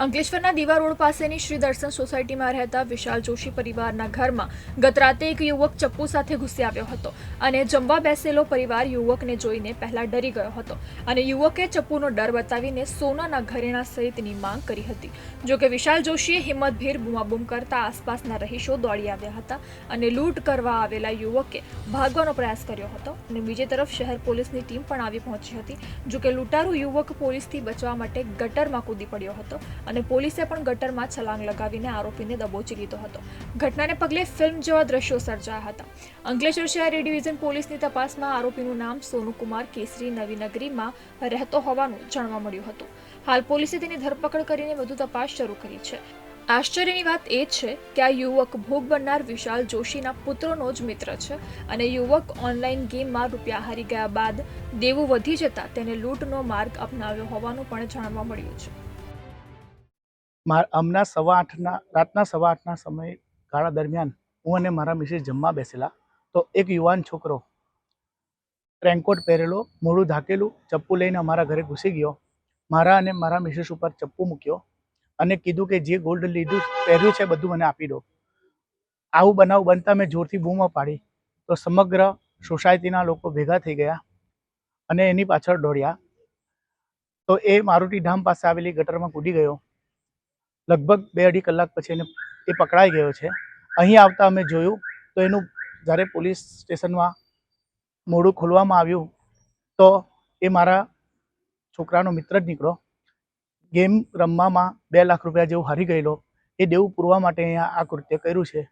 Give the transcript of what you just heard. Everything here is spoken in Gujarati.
અંકલેશ્વરના દીવા રોડ પાસેની શ્રી દર્શન સોસાયટીમાં રહેતા વિશાલ જોશી પરિવારના ઘરમાં ગત રાતે એક યુવક ચપ્પુ સાથે ઘૂસી આવ્યો હતો અને જમવા બેસેલો પરિવાર યુવકને જોઈને પહેલા ડરી ગયો હતો અને યુવકે ચપ્પુનો ડર બતાવીને સોનાના ઘરેણા સહિતની માંગ કરી હતી. જોકે વિશાલ જોશીએ હિંમતભેર બૂમાબૂમ કરતા આસપાસના રહીશો દોડી આવ્યા હતા અને લૂંટ કરવા આવેલા યુવકે ભાગવાનો પ્રયાસ કર્યો હતો અને બીજી તરફ શહેર પોલીસની ટીમ પણ આવી પહોંચી હતી, જોકે લૂંટારૂ યુવક પોલીસથી બચવા માટે ગટરમાં કૂદી પડ્યો હતો અને પોલીસે પણ ગટરમાં છલાંગ લગાવીને આરોપીને દબોચી લીધો હતો. ઘટનાને પગલે ફિલ્મ જેવા દ્રશ્યો સર્જાયા હતા. અંકલેશ્વર શહેર એ ડિવિઝન પોલીસની તપાસમાં આરોપીનું નામ સોનુકુમાર કેસરી નવીનગરીમાં રહેતો હોવાનું જાણવા મળ્યું હતું. હાલ પોલીસે તેની ધરપકડ કરીને વધુ તપાસ શરૂ કરી છે. આશ્ચર્યની વાત એ છે કે આ યુવક ભોગ બનનાર વિશાલ જોશીના પુત્રનો જ મિત્ર છે અને યુવક ઓનલાઈન ગેમમાં રૂપિયા હારી ગયા બાદ દેવું વધી જતા તેને લૂંટનો માર્ગ અપનાવ્યો હોવાનું પણ જાણવા મળ્યું છે. હમણાં સવા આઠના, રાતના સવા આઠના સમય ગાળા દરમિયાન હું અને મારા મિસિસ જમવા બેસેલા. તો એક યુવાન છોકરો રેનકોટ પહેરેલો, મોઢું ઢાંકેલું, ચપ્પુ લઈને અમારા ઘરે ઘૂસી ગયો. મારા અને મારા મિસિસ ઉપર ચપ્પુ મૂક્યો અને કીધું કે જે ગોલ્ડ લીધું પહેર્યું છે બધું મને આપી દો. આવું બનાવ બનતા મેં જોરથી બૂમો પાડી. તો સમગ્ર સોસાયટીના લોકો ભેગા થઈ ગયા અને એની પાછળ દોડ્યા. તો એ મારુતિ ધામ પાસે આવેલી ગટરમાં કૂદી ગયો. લગભગ બે અઢી કલાક પછી એને એ પકડાઈ ગયો છે. અહીં આવતા અમે જોયું તો એનું જ્યારે પોલીસ સ્ટેશનમાં મોઢું ખોલવામાં આવ્યું તો એ મારા છોકરાનો મિત્ર જ નીકળો ગેમ રમવામાં બે લાખ રૂપિયા જેવું હારી ગયેલો. એ દેવું પૂરવા માટે અહીંયા આ કૃત્ય કર્યું છે.